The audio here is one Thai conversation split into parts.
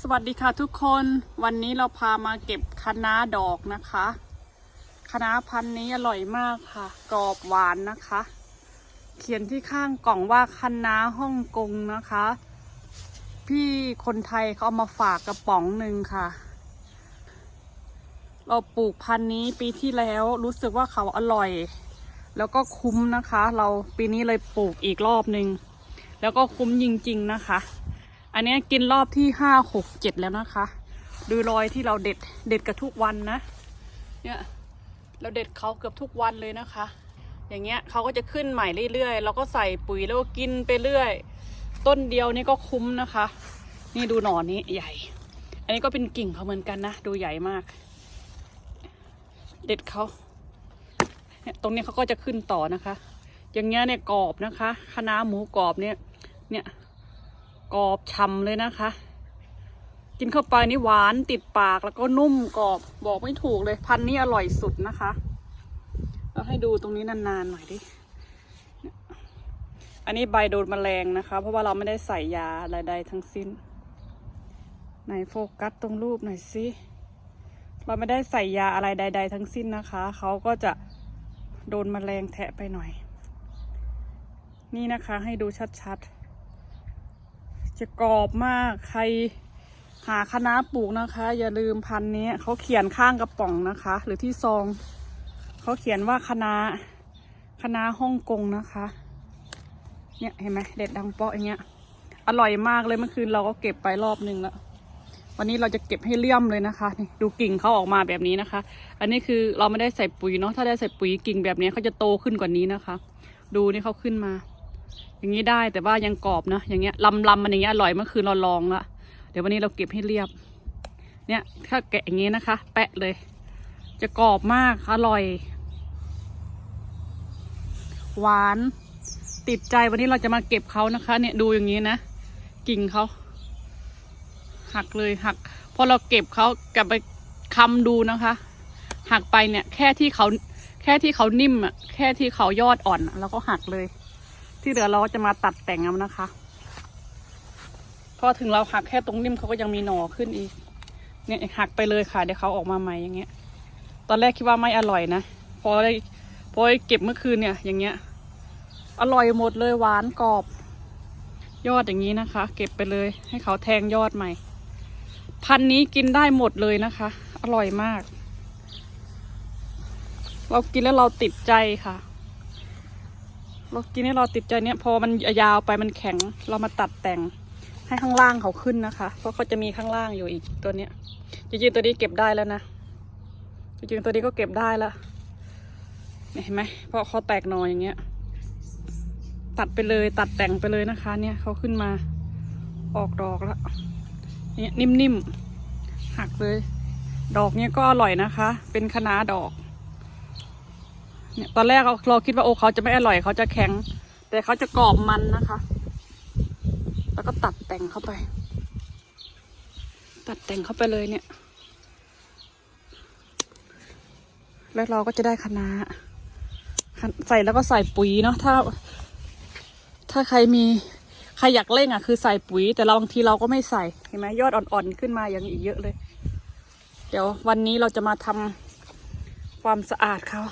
สวัสดีค่ะทุกคนวันนี้เราพามาเก็บคะน้าดอกนะคะคะน้าพันธุ์นี้อร่อยมากค่ะ กรอบหวานนะคะ เขียนที่ข้างกล่องว่าคะน้าฮ่องกงนะคะ พี่คนไทยเขาเอามาฝากกระป๋องหนึ่งค่ะ เราปลูกพันธุ์นี้ปีที่แล้วรู้สึกว่าเขาอร่อย แล้วก็คุ้มนะคะ เราปีนี้เลยปลูกอีกรอบหนึ่งแล้วก็คุ้มจริง ๆนะคะ อันนี้กินรอบที่ห้าหกเจ็ดแล้วนะคะ ดูรอยที่เราเด็ดเด็ดกับทุกวันนะ เนี่ยเราเด็ดเขาเกือบทุกวันเลยนะคะ อย่างเงี้ยเขาก็จะขึ้นใหม่เรื่อยๆ เราก็ใส่ปุ๋ยแล้วก็กินไปเรื่อย ต้นเดียวนี่ก็คุ้มนะคะ นี่ดูหนอนนี้ใหญ่ อันนี้ก็เป็นกิ่งเขาเหมือนกันนะ ดูใหญ่มาก เด็ดเขา ตรงนี้เขาก็จะขึ้นต่อนะคะ อย่างเงี้ยเนี่ยกรอบนะคะคณะหมูกรอบเนี่ย เนี่ยกรอบฉ่ำเลยนะคะ กินเข้าไปนี่หวานติดปากแล้วก็นุ่มกรอบบอกไม่ถูกเลย พันนี้อร่อยสุดนะคะเราให้ดูตรงนี้นานๆหน่อยดิอันนี้ใบโดนแมลงนะคะ เพราะว่าเราไม่ได้ใส่ยาอะไรใดทั้งสิ้นไหนโฟกัสตรงรูปหน่อยสิเราไม่ได้ใส่ยาอะไรใด ๆ ทั้งสิ้นนะคะ เขาก็จะ โดนแมลงแทะไปหน่อย นี่นะคะให้ดูชัดๆ จะกรอบมากใครหาคะน้าปลูกนะคะ อย่าลืมพันนี้เขาเขียนข้างกระป๋องนะคะ หรือที่ซองเขาเขียนว่าคะน้าคะน้าฮ่องกงนะคะ เนี่ยเห็นไหมเด็ดดังเปาะอย่างเงี้ยอร่อยมากเลยเมื่อคืนเราก็เก็บไปรอบนึงแล้ว วันนี้เราจะเก็บให้เลี่ยมเลยนะคะนี่ดูกิ่งเขาออกมาแบบนี้นะคะ อันนี้คือเราไม่ได้ใส่ปุ๋ยเนาะถ้าได้ใส่ปุ๋ยกิ่งแบบนี้เขาจะโตขึ้นกว่านี้นะคะ ดูนี่เขาขึ้นมา อย่างนี้ได้แต่ว่ายังกรอบนะอย่างเงี้ยลำลำมันอย่างเงี้ยอร่อยเมื่อคืนเราลองละเดี๋ยววันนี้เราเก็บให้เรียบ เนี่ยถ้าแกะอย่างงี้นะคะ แปะเลย จะกรอบมากอร่อย หวาน ติดใจวันนี้เราจะมาเก็บเขานะคะ เนี่ยดูอย่างนี้นะกิ่งเขา หักเลยหักพอเราเก็บเขากลับไปคำดูนะคะ หักไปเนี่ย แค่ที่เขาแค่ที่เขานิ่มอะแค่ที่เขายอดอ่อนอะเราก็หักเลย ที่เหลือเราจะมาตัดแต่งเอานะคะพอถึงเราหักแค่ตรงนิ่มเขาก็ยังมีหน่อขึ้นอีก เนี่ยหักไปเลยค่ะเดี๋ยวเขาออกมาใหม่อย่างเงี้ย ตอนแรกคิดว่าไม่อร่อยนะพอได้พอได้เก็บเมื่อคืนเนี่ย อย่างเงี้ย อร่อยหมดเลยหวานกรอบ ยอดอย่างนี้นะคะ เก็บไปเลย ให้เขาแทงยอดใหม่ พันนี้กินได้หมดเลยนะคะ อร่อยมาก เรากินแล้วเราติดใจค่ะ เรากินให้เราติดใจเนี่ย พอมันยาวไปมันแข็ง เรามาตัดแต่งให้ข้างล่างเขาขึ้นนะคะ เพราะเขาจะมีข้างล่างอยู่อีกตัวเนี้ยจริงๆตัวนี้เก็บได้แล้วนะจริงๆตัวนี้ก็เก็บได้แล้วเนี่ยเห็นไหมเพราะเขาแตกหนออย่างเงี้ย ตัดไปเลยตัดแต่งไปเลยนะคะ เนี่ยเขาขึ้นมาออกดอกแล้ว เนี่ยนิ่มๆ หักเลย ดอกเนี่ยก็อร่อยนะคะ เป็นคะน้าดอก เนี่ยตอนแรกเราเราคิดว่าโอ้เขาจะไม่อร่อยเขาจะแข็ง แต่เขาจะกรอบมันนะคะ แล้วก็ตัดแต่งเข้าไป ตัดแต่งเข้าไปเลยเนี่ย แล้วเราก็จะได้คะน้าใส่แล้วก็ใส่ปุ๋ยเนาะถ้า ถ้าใครมี ใครอยากเร่งอะคือใส่ปุ๋ย แต่เราบางทีเราก็ไม่ใส่เห็นไหมยอดอ่อนๆขึ้นมาอย่างอีกเยอะเลย เดี๋ยววันนี้เราจะมาทำความสะอาดเขา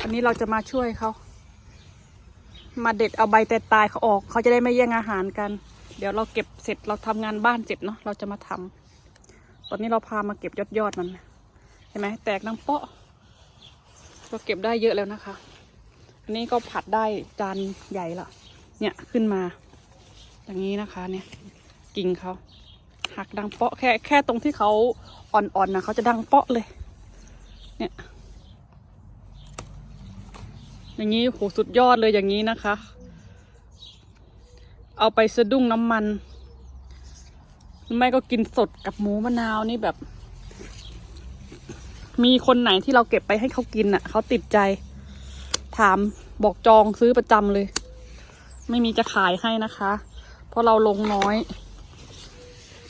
วันนี้เราจะมาช่วยเขามาเด็ดเอาใบแต่ตายเขาออกเขาจะได้ไม่แย่งอาหารกัน เดี๋ยวเราเก็บเสร็จเราทำงานบ้านเสร็จเนาะเราจะมาทำตอนนี้เราพามาเก็บยอดยอดๆมันเห็นไหมแตกน้ำเปาะเราเก็บได้เยอะแล้วนะคะ อันนี้ก็ผัดได้จานใหญ่ละเนี่ยขึ้นมา อย่างนี้นะคะเนี่ยกิ่งเขาหักดังเปาะแค่แค่ตรงที่เขาอ่อนๆนะเขาจะดังเปาะเลย เนี่ย อย่างนี้โหสุดยอดเลยอย่างนี้นะคะ เอาไปสะดุ้งน้ำมันไม่ก็กินสดกับหมูมะนาวนี่แบบ มีคนไหนที่เราเก็บไปให้เขากินอะเขาติดใจ ถามบอกจองซื้อประจำเลย ไม่มีจะขายให้นะคะ เพราะเราลงน้อย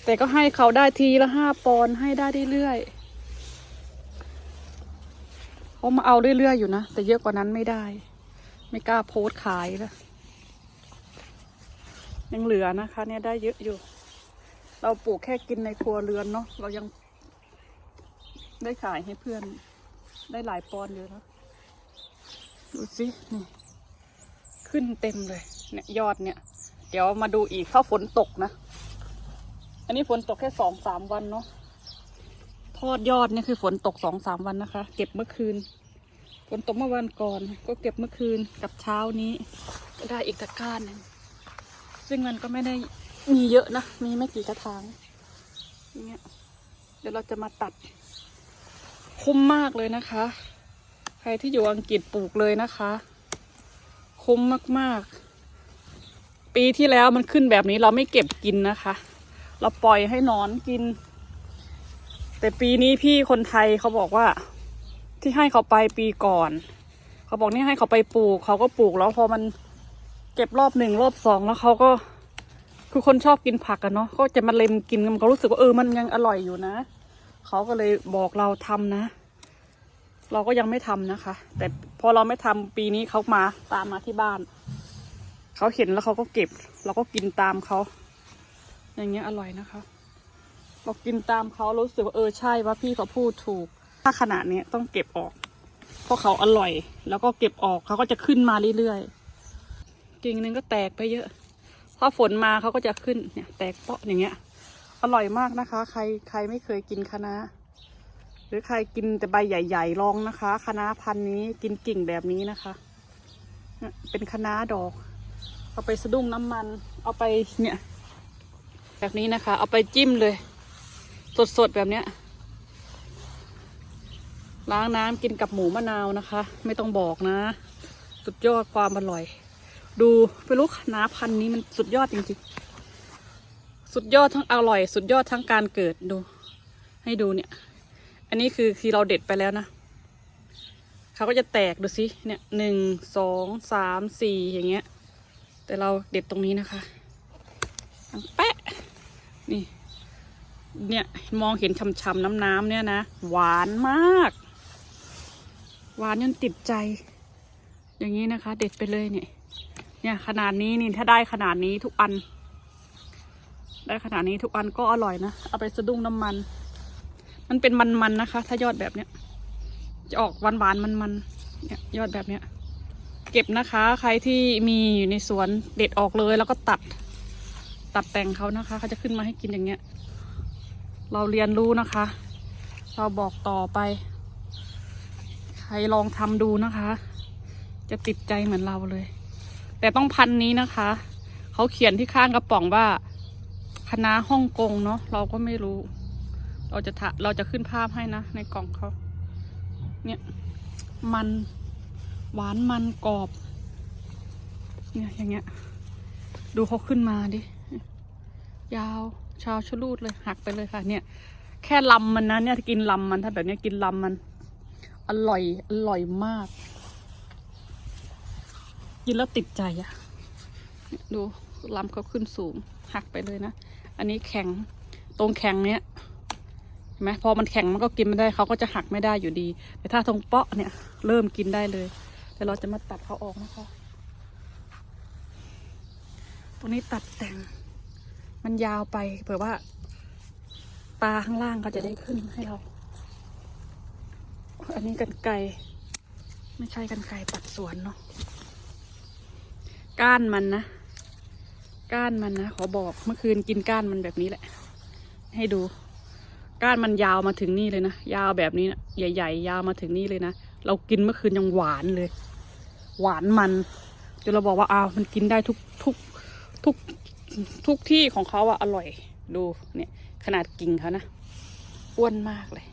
แต่ก็ให้เขาได้ทีละห้าปอนให้ได้เรื่อยๆเขามาเอาเรื่อยๆอยู่นะ แต่เยอะกว่านั้นไม่ได้ ไม่กล้าโพสขายแล้วยังเหลือนะคะ เนี่ยได้เยอะอยู่ เราปลูกแค่กินในครัวเรือนเนาะเรายังได้ขายให้เพื่อนได้หลายปอนด์อยู่นะดูสินี่ขึ้นเต็มเลย เนี่ยยอดเนี่ย เดี๋ยวมาดูอีกถ้าฝนตกนะ อันนี้ฝนตกแค่สองสามวันเนาะทอดยอดนี่คือฝนตกสองสามวันนะคะ เก็บเมื่อคืนฝนตกเมื่อวันก่อน ก็เก็บเมื่อคืนกับเช้านี้ก็ได้อีกตะกร้าหนึ่งซึ่งมันก็ไม่ได้มีเยอะนะ มีไม่กี่กระถางอย่างเงี้ยเดี๋ยวเราจะมาตัด คุ้มมากเลยนะคะ ใครที่อยู่อังกฤษปลูกเลยนะคะ คุ้มมากๆ ปีที่แล้วมันขึ้นแบบนี้เราไม่เก็บกินนะคะ เราปล่อยให้นอนกิน แต่ปีนี้พี่คนไทยเขาบอกว่า ที่ให้เขาไปปีก่อน เขาบอกนี่ให้เขาไปปลูก เขาก็ปลูกแล้วพอมันเก็บรอบหนึ่งรอบสองแล้วเขาก็คือคนชอบกินผักอะเนาะก็จะมาเล็มกินมันก็รู้สึกว่าเออมันยังอร่อยอยู่นะเขาก็เลยบอกเราทำนะ เราก็ยังไม่ทำนะคะ แต่พอเราไม่ทำปีนี้เขามาตามมาที่บ้าน เขาเห็นแล้วเขาก็เก็บ เราก็กินตามเขา อย่างเงี้ยอร่อยนะคะเรากินตามเขารู้สึกว่าเออใช่ว่าพี่เขาพูดถูก ถ้าขนาดนี้ต้องเก็บออก เพราะเขาอร่อย แล้วก็เก็บออกเขาก็จะขึ้นมาเรื่อยๆกิ่งหนึงก็แตกไปเยอะถ้าฝนมาเขาก็จะขึ้นเนี่ย แตกเปาะอย่างเงี้ย อร่อยมากนะคะ ใครใครไม่เคยกินคะน้าหรือใครกินแต่ใบใหญ่ ๆ ลองนะคะคะน้าพันนี้กินกิ่งแบบนี้นะคะเนี่ยเป็นคะน้าดอก เอาไปสะดุ้งน้ำมัน เอาไปเนี่ย แบบนี้นะคะ เอาไปจิ้มเลย สดๆแบบเนี้ย ล้างน้ำกินกับหมูมะนาวนะคะ ไม่ต้องบอกนะ สุดยอดความอร่อย ดูไปรู้คะน้าพันนี้มันสุดยอดจริงๆ สุดยอดทั้งอร่อย สุดยอดทั้งการเกิดดู ให้ดูเนี่ย อันนี้คือคือเราเด็ดไปแล้วนะเขาก็จะแตกดูสิเนี่ยหนึ่งสองสามสี่อย่างเงี้ย แต่เราเด็ดตรงนี้นะคะดังแปะนี่ เนี่ยมองเห็นช่ำๆน้ำๆเนี่ยนะ หวานมาก หวานจนติดใจ อย่างนี้นะคะ เด็ดไปเลยเนี่ย เนี่ยขนาดนี้นี่ถ้าได้ขนาดนี้ทุกอัน ได้ขนาดนี้ทุกอันก็อร่อยนะ เอาไปสะดุ้งน้ำมัน มันเป็นมันๆนะคะ ถ้า ยอดแบบเนี้ยจะออกหวานๆมันๆเนี่ยยอดแบบเนี้ย เก็บนะคะ ใครที่มีอยู่ในสวนเด็ดออกเลยแล้วก็ตัด ตัดแต่งเขานะคะเขาจะขึ้นมาให้กินอย่างเงี้ย เราเรียนรู้นะคะ เราบอกต่อไป ใครลองทำดูนะคะ จะติดใจเหมือนเราเลย แต่ต้องพันนี้นะคะ เขาเขียนที่ข้างกระป๋องว่าคณะฮ่องกงเนาะเราก็ไม่รู้ เราจะทะเราจะขึ้นภาพให้นะ ในกล่องเขาเนี่ยมัน หวานมันกรอบ เนี่ยอย่างเงี้ย ดูเขาขึ้นมาดิ ยาวชาวชลูดเลยหักไปเลยค่ะ เนี่ย แค่ลำมันนะเนี่ยกินลำมันถ้าแบบนี้กินลำมัน อร่อยอร่อยมาก กินแล้วติดใจอะเนี่ยดูลำเขาขึ้นสูงหักไปเลยนะ อันนี้แข็งตรงแข็งเนี้ยเห็นไหมพอมันแข็งมันก็กินไม่ได้เขาก็จะหักไม่ได้อยู่ดี แต่ถ้าตรงเปาะเนี่ย เริ่มกินได้เลย แต่เราจะมาตัดเขาออกนะคะ ตรงนี้ตัดแต่ง มันยาวไปเผื่อว่า ตาข้างล่างก็จะได้ขึ้นให้เรา อันนี้กันไกรไม่ใช่กันไกรตัดสวนเนาะ ก้านมันนะ ก้านมันนะ ขอบอกเมื่อคืนกินก้านมันแบบนี้แหละ ให้ดูก้านมันยาวมาถึงนี่เลยนะ ยาวแบบนี้นะใหญ่ ๆ ยาวมาถึงนี่เลยนะ เรากินเมื่อคืนยังหวานเลย หวานมันจนเราบอกว่าอ้าวมันกินได้ทุกทุกทุกทุกที่ของเขาอะอร่อย ดูเนี่ยขนาดกิ่งเขานะอ้วนมากเลย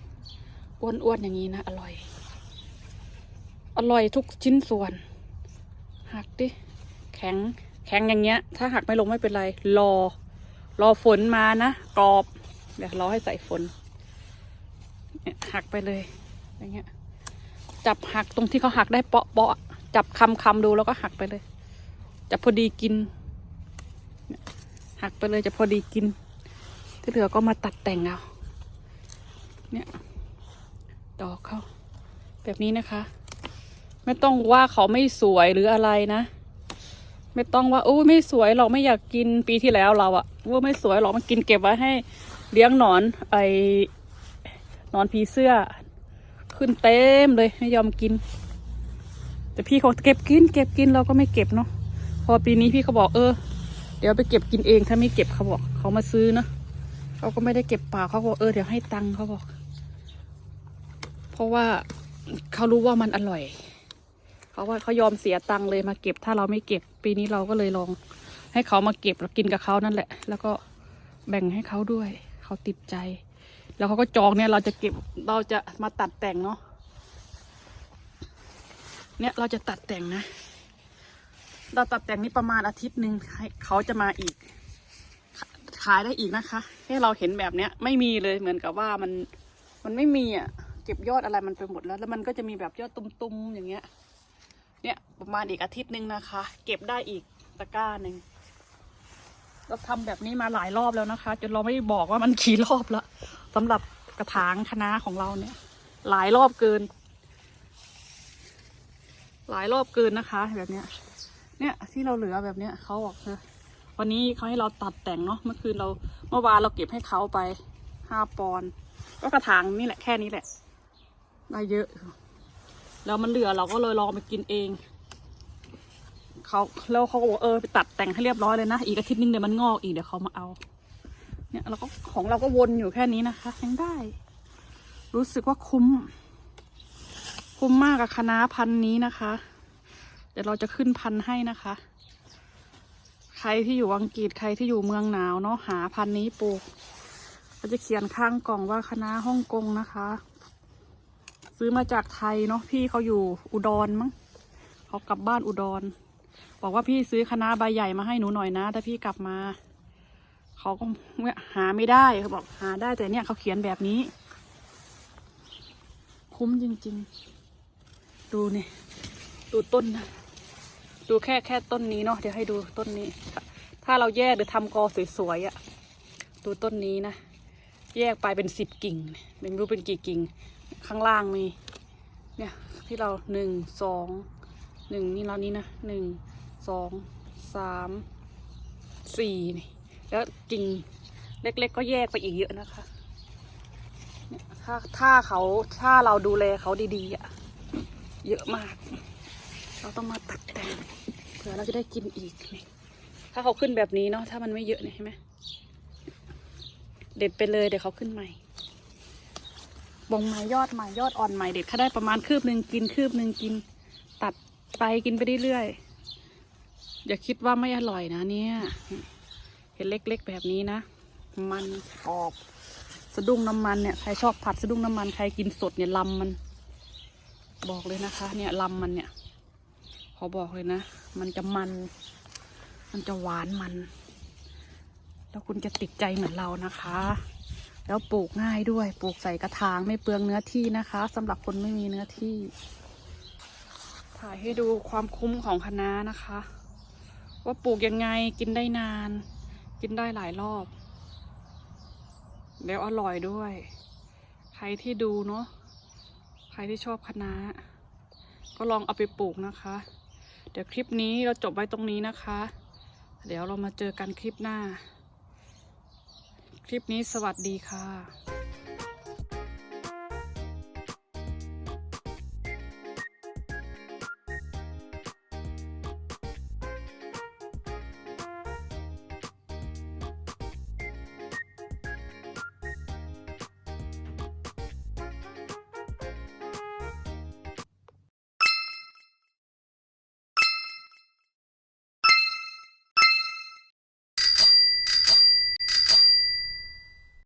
อ้วนอ้วนอย่างนี้นะอร่อย อร่อยทุกชิ้นส่วน หักดิแข็งแข็งอย่างเงี้ย ถ้าหักไม่ลงไม่เป็นไร รอ รอฝนมานะกรอบเดี๋ยวรอให้ใส่ฝนเนี่ยหักไปเลยอย่างเงี้ยจับหักตรงที่เขาหักได้เปาะเปาะ จับคำคำดูแล้วก็หักไปเลย จะพอดีกิน หักไปเลยจะพอดีกิน ที่เหลือก็มาตัดแต่งเอาเนี่ยดอกเขาแบบนี้นะคะ ไม่ต้องว่าเขาไม่สวยหรืออะไรนะ ไม่ต้องว่าโอ้ไม่สวยหรอกไม่อยากกินปีที่แล้วเราอะว่าไม่สวยหรอกมันกินเก็บไว้ให้เลี้ยงหนอนไอหนอนผีเสื้อ ขึ้นเต็มเลยไม่ยอมกิน แต่พี่เขาเก็บกิน เก็บกินเราก็ไม่เก็บเนาะพอปีนี้พี่เขาบอกเออ เดี๋ยวไปเก็บกินเองถ้าไม่เก็บเขาบอกเขามาซื้อเนาะเขาก็ไม่ได้เก็บปล่าเขาบอกเออเดี๋ยวให้ตังค์เขาบอก เพราะว่าเขารู้ว่ามันอร่อยเขาว่าเขายอมเสียตังค์เลยมาเก็บถ้าเราไม่เก็บ ปีนี้เราก็เลยลอง ให้เขามาเก็บแล้วกินกับเขานั่นแหละ แล้วก็แบ่งให้เขาด้วยเขาติดใจ แล้วเขาก็จองเนี่ยเราจะเก็บเราจะมาตัดแต่งเนาะ เนี่ยเราจะตัดแต่งนะ เราตัดแต่งนี่ประมาณอาทิตย์หนึ่งให้เขาจะมาอีก ขายได้อีกนะคะให้เราเห็นแบบเนี้ย ไม่มีเลยเหมือนกับว่ามันมันไม่มีอะเก็บยอดอะไรมันไปหมดแล้ว แล้วมันก็จะมีแบบยอดตุ้มๆอย่างเงี้ย เนี่ยประมาณอีกอาทิตย์หนึ่งนะคะ เก็บได้อีกตะกร้าหนึ่งเราทำแบบนี้มาหลายรอบแล้วนะคะ จนเราไม่บอกว่ามันกี่รอบละสำหรับกระถางคณะของเราเนี่ย หลายรอบเกิน หลายรอบเกินนะคะแบบเนี้ย เนี่ยที่เราเหลือแบบเนี้ยเขาบอกเธอวันนี้เขาให้เราตัดแต่งเนาะเมื่อคืนเราเมื่อวานเราเก็บให้เขาไปห้าปอนก็กระถางนี่แหละแค่นี้แหละได้เยอะ แล้วมันเหลือเราก็เลยลองไปกินเองเขาแล้วเขาก็บอกเออไปตัดแต่งให้เรียบร้อยเลยนะอีกอาทิตย์นึงเดี๋ยวมันงอกอีกเดี๋ยวเขามาเอา เนี่ยเราก็ของเราก็วนอยู่แค่นี้นะคะยังได้ รู้สึกว่าคุ้ม คุ้มมากกับคณะพันธุ์นี้นะคะ เดี๋ยวเราจะขึ้นพันธุ์ให้นะคะ ใครที่อยู่อังกฤษใครที่อยู่เมืองหนาวเนาะหาพันธุ์นี้ปลูกเราจะเขียนข้างกล่องว่าคณะฮ่องกงนะคะ ซื้อมาจากไทยเนาะพี่เขาอยู่อุดรมั้งเขากลับบ้านอุดร บอกว่าพี่ซื้อคณะใบใหญ่มาให้หนูหน่อยนะถ้าพี่กลับมาเขาก็หาไม่ได้เขาบอกหาได้แต่เนี่ยเขาเขียนแบบนี้ คุ้มจริง ๆ ดูนี่ ดูต้นนะ ดูแค่แค่ต้นนี้เนาะ เดี๋ยวให้ดูต้นนี้ ถ้าเราแยกหรือทำกอสวยๆอะ่ะ ดูต้นนี้นะ แยกไปเป็นสิบกิ่ง ไม่รู้เป็นกี่กิ่ง ข้างล่างมี เนี่ยที่เราหนึ่งสองหนึ่งนี่เรานี้นะหนึ่งสองสามสี่นี่แล้วกิ่งเล็ก ๆ ก็แยกไปอีกเยอะนะคะเนี่ยถ้าถ้าเขาถ้าเราดูแลเขาดีๆอะ่ะ เยอะมาก เราต้องมาตัดแต่งเผื่อเราจะได้กินอีกนี่ถ้าเขาขึ้นแบบนี้เนาะถ้ามันไม่เยอะเนี่ยเห็นไหมเด็ดไปเลยเดี๋ยวเขาขึ้นใหม่บงใหม่ยอดใหม่ยอดอ่อนใหม่เด็ดเขาได้ประมาณคืบหนึ่งกินคืบหนึ่งกิน ตัดไปกินไปเรื่อยๆอย่าคิดว่าไม่อร่อยนะเนี่ย เห็นเล็กๆแบบนี้นะ มันกรอบสะดุ้งน้ำมันเนี่ยใครชอบผัดสะดุ้งน้ำมันใครกินสดเนี่ยลำมัน บอกเลยนะคะ เนี่ยลำมันเนี่ยขอบอกเลยนะ มันจะมัน มันจะหวานมัน แล้วคุณจะติดใจเหมือนเรานะคะ แล้วปลูกง่ายด้วย ปลูกใส่กระถางไม่เปลืองเนื้อที่นะคะสำหรับคนไม่มีเนื้อที่ ถ่ายให้ดูความคุ้มของคะน้านะคะ ว่าปลูกยังไงกินได้นาน กินได้หลายรอบ แล้วอร่อยด้วย ใครที่ดูเนาะ รที่ชอบคะน้าก็ลองเอาไปปลูกนะคะ เดี๋ยวคลิปนี้เราจบไว้ตรงนี้นะคะ เดี๋ยวเรามาเจอกันคลิปหน้า คลิปนี้สวัสดีค่ะ